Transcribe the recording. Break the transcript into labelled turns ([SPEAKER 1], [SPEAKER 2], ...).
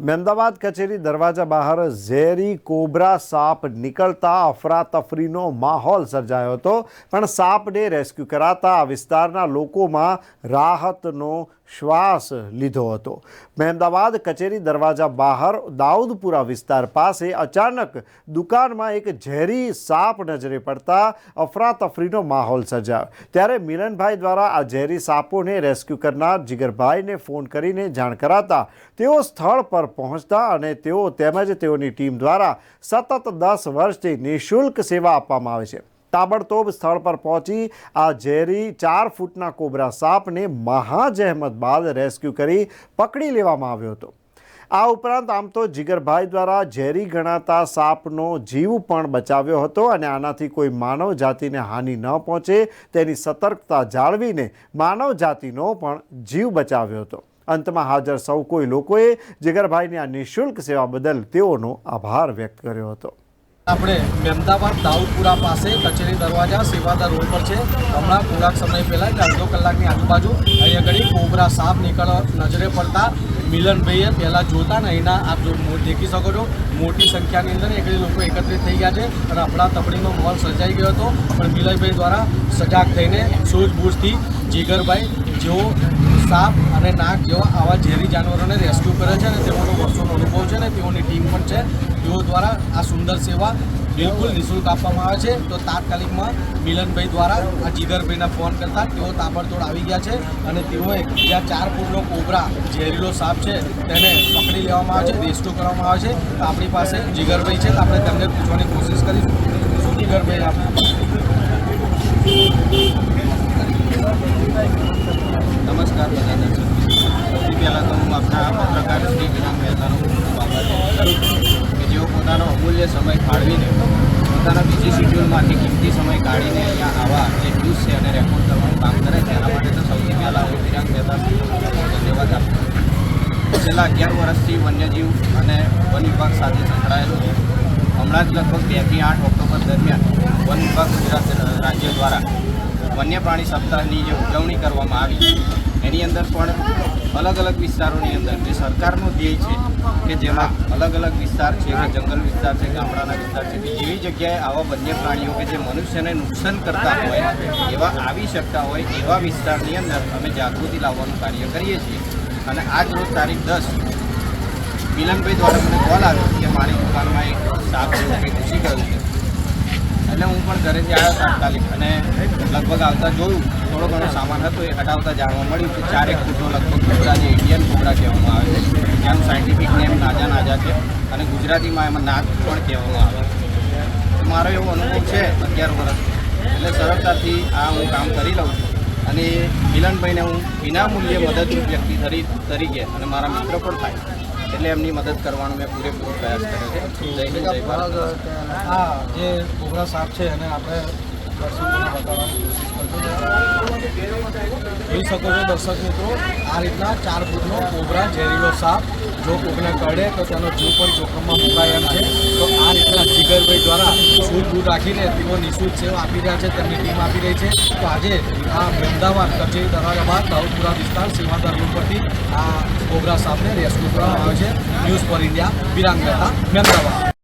[SPEAKER 1] મહેમદાવાદ કચેરી દરવાજા બહાર ઝેરી કોબરા સાપ નીકળતા અફરાતફરીનો માહોલ સર્જાયો હતો, પણ સાપને રેસ્ક્યુ કરાતા આ વિસ્તારના લોકોમાં રાહતનો શ્વાસ લીધો હતો. મહેમદાવાદ કચેરી દરવાજા બહાર દાઉદપુરા વિસ્તાર પાસે અચાનક દુકાનમાં એક ઝેરી સાપ નજરે પડતા અફરાતફરીનો માહોલ સર્જાયો. ત્યારે મિલનભાઈ દ્વારા આ ઝેરી સાપોને રેસ્ક્યુ કરનાર જીગરભાઈને ફોન કરીને જાણ કરાતા તેઓ સ્થળ પર પહોંચતા અને તેઓ તેમજ તેઓની ટીમ દ્વારા સતત દસ વર્ષથી નિઃશુલ્ક સેવા આપવામાં આવે છે. તાબડતોબ સ્થળ પર પહોંચી આ ઝેરી ચાર ફૂટના કોબરા સાપને મહાજહેમત બાદ રેસ્ક્યુ કરી પકડી લેવામાં આવ્યો હતો. આ ઉપરાંત આમ તો જીગરભાઈ દ્વારા ઝેરી ગણાતા સાપનો જીવ પણ બચાવ્યો હતો અને આનાથી કોઈ માનવ જાતિને હાનિ ન પહોંચે તેની સતર્કતા જાળવીને માનવ જાતિનો પણ જીવ બચાવ્યો હતો. અંતમાં હાજર સૌ કોઈ લોકોએ જીગરભાઈની આ નિઃશુલ્ક સેવા બદલ તેઓનો આભાર વ્યક્ત કર્યો હતો.
[SPEAKER 2] આપણે મહેમદાબાદ દાઉદપુરા પાસે કચેરી દરવાજા સેવાદાર રોડ પર છે. હમણાં થોડાક સમય પહેલાં કે અડધો કલાકની આજુબાજુ અહીંયા આગળ કોબરા સાપ નીકળ નજરે પડતા મિલનભાઈએ પહેલાં જોતા ને અહીંના આપ જો દેખી શકો છો, મોટી સંખ્યાની અંદર એક લોકો એકત્રિત થઈ ગયા છે અને આપણા તપડીનો મોલ સર્જાઈ ગયો હતો. પણ મિલનભાઈ દ્વારા સજાગ થઈને સૂઝબૂઝથી જીગરભાઈ જેઓ સાપ અને નાગ જેવા આવા ઝેરી જાનવરોને રેસ્ક્યુ કરે છે અને તેઓનો વર્ષોનો અનુભવ છે ને તેઓની ટીમ પણ છે. તેઓ દ્વારા આ સુંદર સેવા બિલકુલ નિઃશુલ્ક આપવામાં આવે છે. તો તાત્કાલિકમાં મિલનભાઈ દ્વારા આ જીગરભાઈના ફોન કરતા તેઓ તાબડતોડ આવી ગયા છે અને તેઓએ જ્યાં ચાર ફૂટનો કોબરા ઝેરીલો સાપ છે તેને પકડી લેવામાં આવે છે રેસ્ક્યુ કરવામાં આવે છે. તો આપણી પાસે જીગરભાઈ છે. તો આપણે તેમને પૂછવાની કોશિશ કરીશું. શું જીગરભાઈ આપ
[SPEAKER 3] નમસ્કાર બધા દર્શક સૌથી પહેલાં તો હું આપણા પત્રકાર શ્રી વિરામ મહેતાનો ખૂબ ખૂબ આભાર વ્યક્ત કરું છું કે જેઓ પોતાનો અમૂલ્ય સમય ફાળવીને પોતાના શિડ્યુલમાંથી કિંમતી સમય કાઢીને અહીંયા આવા જે ન્યૂઝ છે અને રેકોર્ડ કરવાનું કામ કરે છે, એના માટે તો સૌથી પહેલાં હું વિરાંગ મહેતા ધન્યવાદ આપું છેલ્લા અગિયાર વર્ષથી વન્યજીવ અને વન વિભાગ સાથે સંકળાયેલો છે. હમણાં જ લગભગ બેથી આઠ ઓક્ટોબર દરમિયાન વન વિભાગ ગુજરાત રાજ્ય દ્વારા વન્ય પ્રાણી સપ્તાહની જે ઉજવણી કરવામાં આવી, એની અંદર પણ અલગ અલગ વિસ્તારોની અંદર જે સરકારનો ધ્યેય છે કે જેમાં અલગ અલગ વિસ્તાર છે, કે જંગલ વિસ્તાર છે ગામડાના વિસ્તાર છે, કે જેવી જગ્યાએ આવા વન્ય પ્રાણીઓ કે જે મનુષ્યને નુકસાન કરતા હોય એવા આવી શકતા હોય એવા વિસ્તારની અંદર અમે જાગૃતિ લાવવાનું કાર્ય કરીએ છીએ. અને આજ રોજ તારીખ દસ મિલનભાઈ દ્વારા મને કોલ આવ્યો કે મારી દુકાનમાં એક સાપ કંઈ ઘૂસી ગયું છે. એટલે હું પણ ઘરેથી આવ્યો તાત્કાલિક અને લગભગ આવતા જોયું, થોડો ઘણો સામાન હતો એ હટાવતા જાણવા મળ્યું કે ચારેક ફૂટનો લગભગ કુકડા જે ઇન્ડિયન કુકડા કહેવામાં આવે છે. જેનું સાયન્ટિફિક નેમ નાજા નાજા છે. અને ગુજરાતીમાં એમાં નાગ પણ કહેવામાં આવે મારો એવો અનુભવ છે અગિયાર વર્ષ. એટલે સરળતાથી આ હું કામ કરી લઉં છું. અને મિલનભાઈને હું વિનામૂલ્યે મદદરૂપ વ્યક્તિ તરી તરીકે અને મારા મિત્ર પણ થાય. એટલે એમની મદદ કરવાનો મેં પૂરેપૂરો પ્રયાસ કર્યો છે.
[SPEAKER 2] જે કોબરા સાપ છે એને આપણે જોઈ શકો છો દર્શક મિત્રો, આ રીતના ચાર ફૂટનો કોબરા ઝેરીલો સાપ, જો કોકને કરડે તો તેનો જીવ પણ જોખમમાં મુકાય એમ છે. તો આ રીતના જીગરભાઈ દ્વારા સૂઝબૂઝ રાખીને તેઓ નિઃશુલ્ક સેવા આપી રહ્યા છે, તેમની ટીમ આપી રહી છે. તો આજે આ અમદાવાદ કચેરી દરવાજા બાદ દાઉદપુરા વિસ્તાર સીમાદર રોડ પરથી આ કોબરા સાપને રેસ્ક્યુ કરવામાં આવે છે. News for India Virang Mehta Mehmedabad